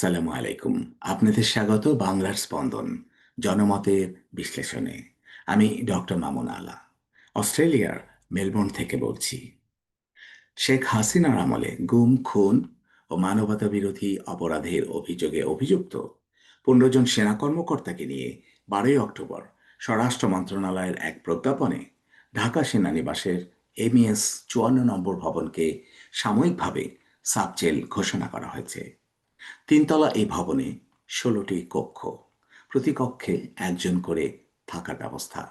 আসসালামু আলাইকুম। আপনাদের স্বাগত বাংলার স্পন্দন, জনমতের বিশ্লেষণে। আমি ডক্টর মামুন আলা, অস্ট্রেলিয়ার মেলবোর্ন থেকে বলছি। শেখ হাসিনার আমলে গুম, খুন ও মানবতা বিরোধী অপরাধের অভিযোগে অভিযুক্ত পনেরো জন সেনা কর্মকর্তাকে নিয়ে বারোই অক্টোবর স্বরাষ্ট্র মন্ত্রণালয়ের এক প্রজ্ঞাপনে ঢাকা সেনানিবাসের এমইএস চুয়ান্ন নম্বর ভবনকে সাময়িকভাবে সাবজেল ঘোষণা করা হয়েছে। তিনতলা এই ভবনে ষোলোটি কক্ষ। প্রতি কক্ষে একজন করে থাকার ব্যবস্থা।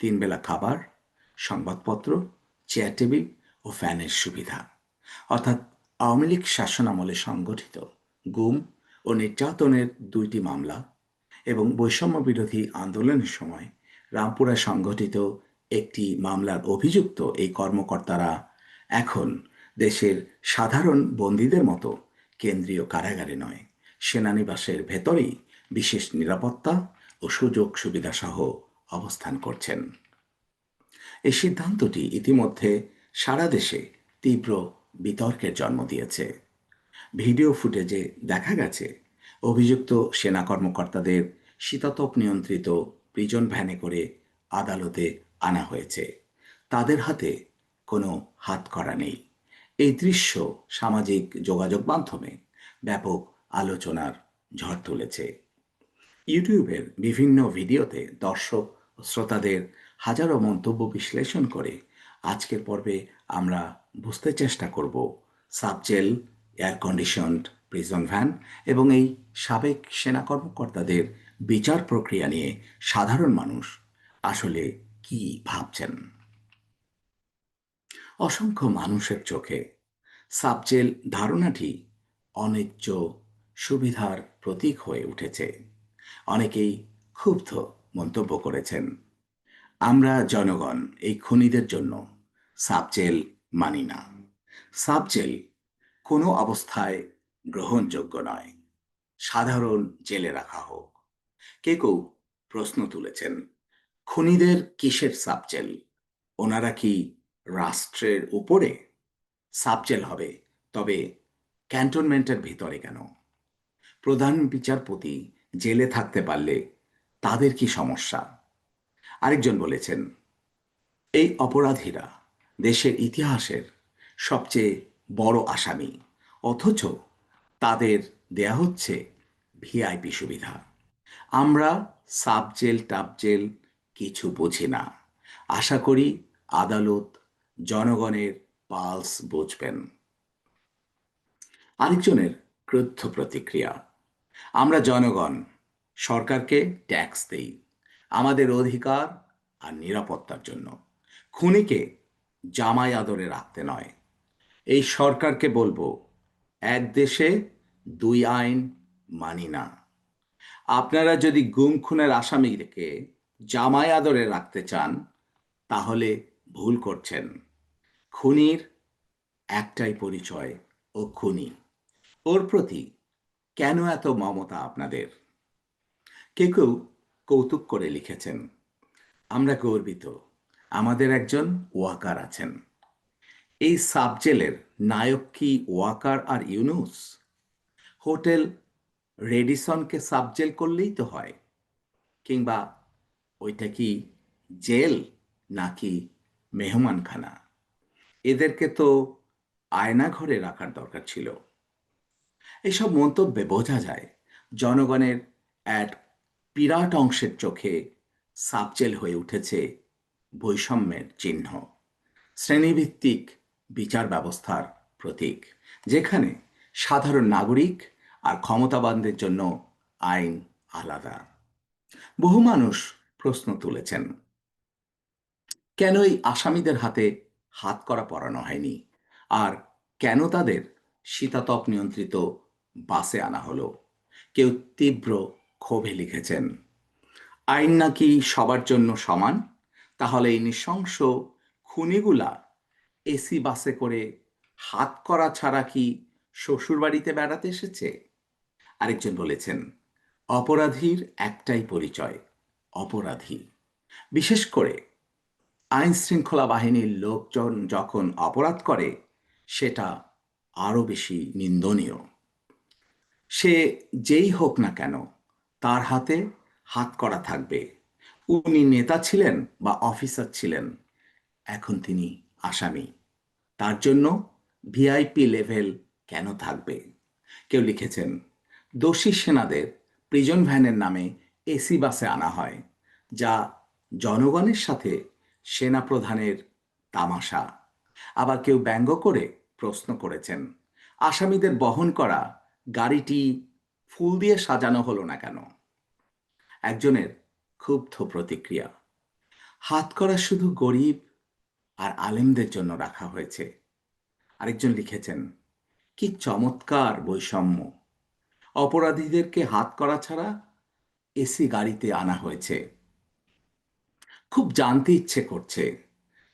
তিন বেলা খাবার, সংবাদপত্র, চেয়ার টেবিল ও ফ্যানের সুবিধা। অর্থাৎ আওয়ামী লীগ শাসনামলে সংগঠিত গুম ও নির্যাতনের দুইটি মামলা এবং বৈষম্য বিরোধী আন্দোলনের সময় রামপুরা সংগঠিত একটি মামলার অভিযুক্ত এই কর্মকর্তারা এখন দেশের সাধারণ বন্দীদের মতো কেন্দ্রীয় কারাগারে নয়, সেনানিবাসের ভেতরেই বিশেষ নিরাপত্তা ও সুযোগ সুবিধা সহ অবস্থান করছেন। এই সিদ্ধান্তটি ইতিমধ্যে সারা দেশে তীব্র বিতর্কের জন্ম দিয়েছে। ভিডিও ফুটেজে দেখা গেছে, অভিযুক্ত সেনা কর্মকর্তাদের শীতাতপ নিয়ন্ত্রিত প্রিজন ভ্যানে করে আদালতে আনা হয়েছে। তাদের হাতে কোনো হাত করা নেই। এই দৃশ্য সামাজিক যোগাযোগ মাধ্যমে ব্যাপক আলোচনার ঝড় তুলেছে। ইউটিউবের বিভিন্ন ভিডিওতে দর্শক শ্রোতাদের হাজারো মন্তব্য বিশ্লেষণ করে আজকের পর্বে আমরা বুঝতে চেষ্টা করব subjail air conditioned prison van এবং এই সাবেক সেনা কর্মকর্তাদের বিচার প্রক্রিয়া নিয়ে সাধারণ মানুষ আসলে কি ভাবছেন। অসংখ্য মানুষের চোখে। সাবজেল ধারণাটি অন্যায্য সুবিধার প্রতীক হয়ে উঠেছে। অনেকেই ক্ষুব্ধ মন্তব্য করেছেন। আমরা জনগণ, এই খুনিদের জন্য সাবজেল মানি না। সাবজেল কোনো অবস্থায় গ্রহণযোগ্য নয়। সাধারণ জেলে রাখা হোক। কে কেউ প্রশ্ন তুলেছেন, খুনিদের কিসের সাবজেল? ওনারা কি রাষ্ট্রের উপরে সাবজেল হবে। তবে ক্যান্টনমেন্টের ভিতরে কেন? প্রধান বিচারপতি জেলে থাকতে পারলে তাদের কি সমস্যা? আরেকজন বলেছেন, এই অপরাধীরা দেশের ইতিহাসের সবচেয়ে বড় আসামি, অথচ তাদের দেয়া হচ্ছে ভিআইপি সুবিধা। আমরা সাবজেল টাবজেল কিছু বুঝি না। আশা করি আদালত জনগণের পালস বুঝবেন। আরেকজনের ক্রুদ্ধ প্রতিক্রিয়া, আমরা জনগণ সরকারকে ট্যাক্স দেই, আমাদের অধিকার আর নিরাপত্তার জন্য। খুনিকে জামাই আদরে রাখতে নয়। এই সরকারকে বলব, এক দেশে দুই আইন মানি না। আপনারা যদি গুম খুনের আসামিকে জামাই আদরে রাখতে চান, তাহলে ভুল করছেন। খুনির একটাই পরিচয় ও খুনি। ওর প্রতি কেন এত মমতা আপনাদের? কেউ কেউ কৌতুক করে লিখেছেন, আমরা গর্বিত, আমাদের একজন ওয়াকার আছেন। এই সাবজেলের নায়ক কি ওয়াকার আর ইউনুস? হোটেল রেডিসনকে সাবজেল করলেই তো হয়, কিংবা ওইটা কি জেল নাকি মেহমানখানা? এদেরকে তো আয়না ঘরে রাখার দরকার ছিল। এসব মন্তব্যে বোঝা যায়, জনগণের এক বিরাট অংশের চোখে সাবজেল হয়ে উঠেছে বৈষম্যের চিহ্ন। শ্রেণীভিত্তিক বিচার ব্যবস্থার প্রতীক, যেখানে সাধারণ নাগরিক আর ক্ষমতাবানদের জন্য আইন আলাদা। বহু মানুষ প্রশ্ন তুলেছেন কেন এই আসামিদের হাতে হাত করা পরানো হয়নি। আর কেন তাদের শীতাতপ নিয়ন্ত্রিত বাসে আনা হলো? কেউ তীব্র ক্ষোভে লিখেছেন, আইন নাকি সবার জন্য সমান? তাহলে এই নৃশংস খুনিগুলা এসি বাসে করে হাত করা ছাড়া কি শ্বশুর বাড়িতে বেড়াতে এসেছে? আরেকজন বলেছেন, অপরাধীর একটাই পরিচয়, অপরাধী। বিশেষ করে আইন শৃঙ্খলা বাহিনীর লোকজন যখন অপরাধ করে, সেটা আরও বেশি নিন্দনীয়। সে যেই হোক না কেন, তার হাতে হাত করা থাকবে। উনি নেতা ছিলেন বা অফিসার ছিলেন, এখন তিনি আসামি। তার জন্য ভিআইপি লেভেল কেন থাকবে? কেউ লিখেছেন, দোষী সেনাদের প্রিজন ভ্যানের নামে এসি বাসে আনা হয়, যা জনগণের সাথে সেনা প্রধানের তামাশা। আবার কেউ ব্যঙ্গ করে প্রশ্ন করেছেন, আসামিদের বহন করা গাড়িটি ফুল দিয়ে সাজানো হলো না কেন? একজনের ক্ষুব্ধ প্রতিক্রিয়া, হাত করা শুধু গরিব আর আলেমদের জন্য রাখা হয়েছে। আরেকজন লিখেছেন, কি চমৎকার বৈষম্য। অপরাধীদেরকে হাত করা ছাড়া এসি গাড়িতে আনা হয়েছে। খুব জানতে ইচ্ছে করছে।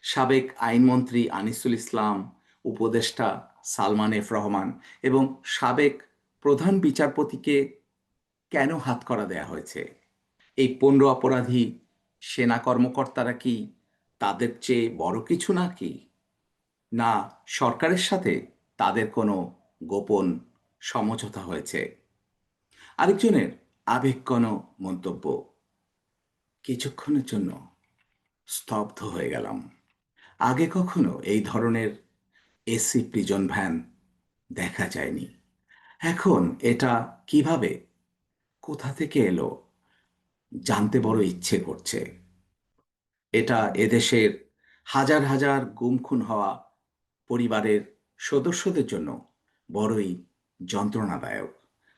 সাবেক আইনমন্ত্রী আনিসুল ইসলাম, উপদেষ্টা সালমান এফ রহমান এবং সাবেক প্রধান বিচারপতিকে কেন হাত করা দেয়া হয়েছে? এই পনেরো অপরাধী সেনা কর্মকর্তারা কি তাদের চেয়ে বড় কিছু না কি না, সরকারের সাথে তাদের কোনো গোপন সমঝোতা হয়েছে। আরেকজনের আবেগঘন মন্তব্য। কিছুক্ষণের জন্য স্তব্ধ হয়ে গেলাম। আগে কখনো এই ধরনের এসি প্রিজন ভ্যান দেখা যায়নি। এখন এটা কীভাবে? কোথা থেকে এলো? জানতে বড় ইচ্ছে করছে। এটা এদেশের হাজার হাজার গুম খুন হওয়া পরিবারের সদস্যদের জন্য বড়ই যন্ত্রণাদায়ক।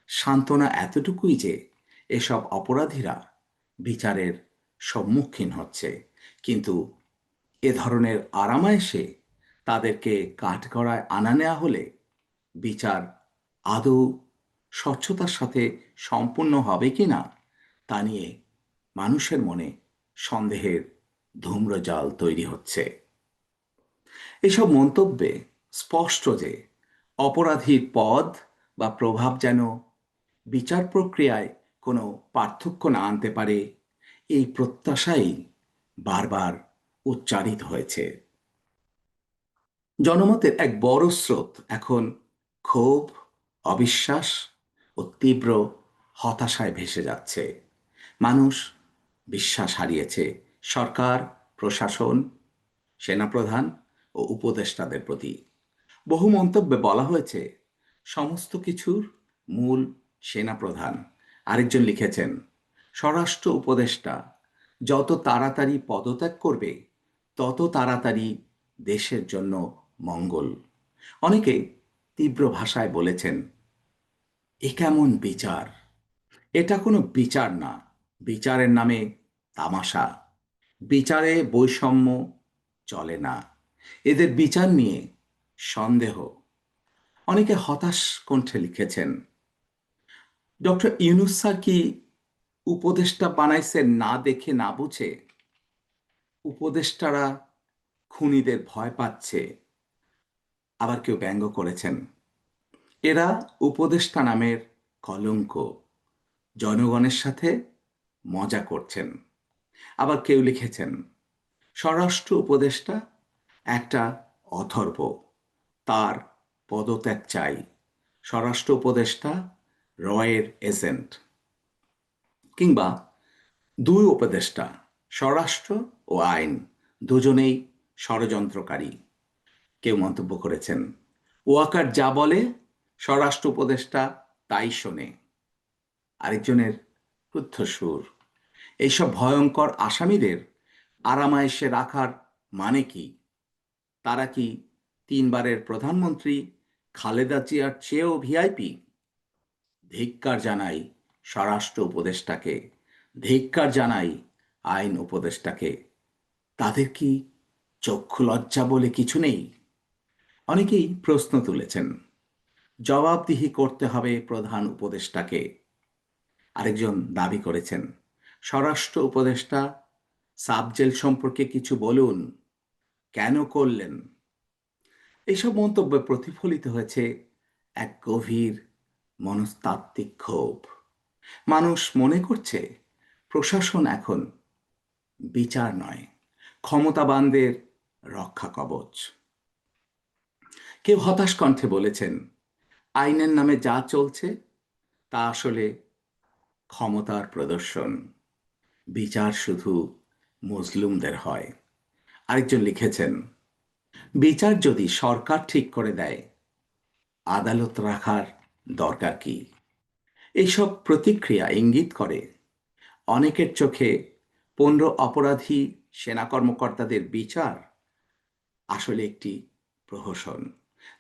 সান্ত্বনা এতটুকুই যে এসব অপরাধীরা বিচারের সম্মুখীন হচ্ছে। কিন্তু এ ধরনের আরামায়েশে তাদেরকে কাঠগড়ায় আনা নেওয়া হলে বিচার আদৌ স্বচ্ছতার সাথে সম্পূর্ণ হবে কি না, তা নিয়ে মানুষের মনে সন্দেহের ধূম্রজাল তৈরি হচ্ছে। এসব মন্তব্যে স্পষ্ট যে অপরাধীর পদ বা প্রভাব যেন বিচার প্রক্রিয়ায় কোনো পার্থক্য না আনতে পারে এই প্রত্যাশাই বারবার উচ্চারিত হয়েছে। জনমতের এক বড় স্রোত এখন ক্ষোভ, অবিশ্বাস ও তীব্র হতাশায় ভেসে যাচ্ছে। মানুষ বিশ্বাস হারিয়েছে, সরকার, প্রশাসন, সেনাপ্রধান ও উপদেষ্টাদের প্রতি। বহু মন্তব্যে বলা হয়েছে, সমস্ত কিছুর মূল সেনাপ্রধান আরেকজন লিখেছেন স্বরাষ্ট্র উপদেষ্টা যত তাড়াতাড়ি পদত্যাগ করবে, তত তাড়াতাড়ি দেশের জন্য মঙ্গল। অনেকে তীব্র ভাষায় বলেছেন, এ কেমন বিচার? এটা কোনো বিচার না। বিচারের নামে তামাশা। বিচারে বৈষম্য চলে না। এদের বিচার নিয়ে সন্দেহ। অনেকে হতাশ কণ্ঠে লিখেছেন, ডক্টর ইউনুস স্যার কি উপদেষ্টা বানাইছে না দেখে না বুঝে, উপদেষ্টারা খুনিদের ভয় পাচ্ছে, আবার কেউ ব্যঙ্গ করেছেন। এরা উপদেষ্টা নামের কলঙ্ক, জনগণের সাথে মজা করছেন, আবার কেউ লিখেছেন, স্বরাষ্ট্র উপদেষ্টা একটা অথর্ব, তার পদত্যাগ চাই, স্বরাষ্ট্র উপদেষ্টা রয়ের এজেন্ট। কিংবা দুই উপদেষ্টা, স্বরাষ্ট্র ও আইন, দুজনেই ষড়যন্ত্রকারী। কেউ মন্তব্য করেছেন, ওয়াকার যা বলে, স্বরাষ্ট্র উপদেষ্টা তাই শোনে। আরেকজনের ক্রুদ্ধ সুর, এইসব ভয়ঙ্কর আসামিদের আরামায়েশে রাখার মানে কি? তারা কি তিনবারের প্রধানমন্ত্রী খালেদা জিয়ার চেয়েও ভিআইপি? ধিক্কার জানাই স্বরাষ্ট্র উপদেষ্টাকে, ধিক্কার জানাই আইন উপদেষ্টাকে। তাদের কি চক্ষু লজ্জা বলে কিছু নেই? অনেকেই প্রশ্ন তুলেছেন, জবাবদিহি করতে হবে প্রধান উপদেষ্টাকে। আরেকজন দাবি করেছেন, স্বরাষ্ট্র উপদেষ্টা, সাবজেল সম্পর্কে কিছু বলুন, কেন করলেন? এইসব মন্তব্যে প্রতিফলিত হয়েছে এক গভীর মনস্তাত্ত্বিক ক্ষোভ। মানুষ মনে করছে প্রশাসন এখন বিচার নয়, ক্ষমতাবানদের রক্ষা কবচ। কেউ হতাশ কণ্ঠে বলেছেন, আইনের নামে যা চলছে তা আসলে ক্ষমতার প্রদর্শন। বিচার শুধু মুসলিমদের হয়। আরেকজন লিখেছেন, বিচার যদি সরকার ঠিক করে দেয়, আদালত রাখার দরকার কি? এইসব প্রতিক্রিয়া ইঙ্গিত করে। অনেকের চোখে পনেরো অপরাধী সেনা কর্মকর্তাদের বিচার আসলে একটি প্রহসন,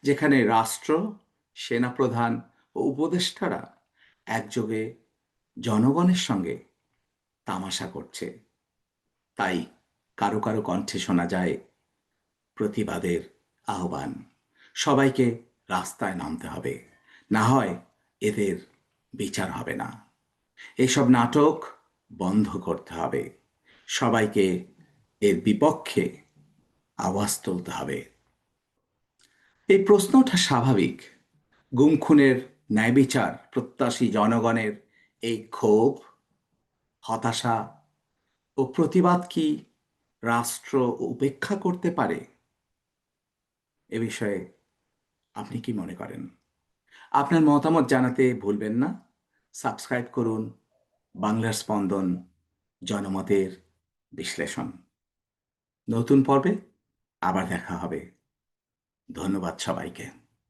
যেখানে রাষ্ট্র, সেনাপ্রধান ও উপদেষ্টারা একযোগে জনগণের সঙ্গে তামাশা করছে। তাই কারও কারও কণ্ঠে শোনা যায় প্রতিবাদের আহ্বান, সবাইকে রাস্তায় নামতে হবে। না হয় এদের বিচার হবে না। এসব নাটক বন্ধ করতে হবে। সবাইকে এর বিপক্ষে আওয়াজ তুলতে হবে। এই প্রশ্নটা স্বাভাবিক। গুম খুনের ন্যায় বিচার, প্রত্যাশী জনগণের এই ক্ষোভ, হতাশা ও প্রতিবাদ কি রাষ্ট্র উপেক্ষা করতে পারে? এ বিষয়ে আপনি কি মনে করেন? আপনার মতামত জানাতে ভুলবেন না। সাবস্ক্রাইব করুন বাংলার স্পন্দন জনমতের বিশ্লেষণ। নতুন পর্বে আবার দেখা হবে। ধন্যবাদ সবাইকে।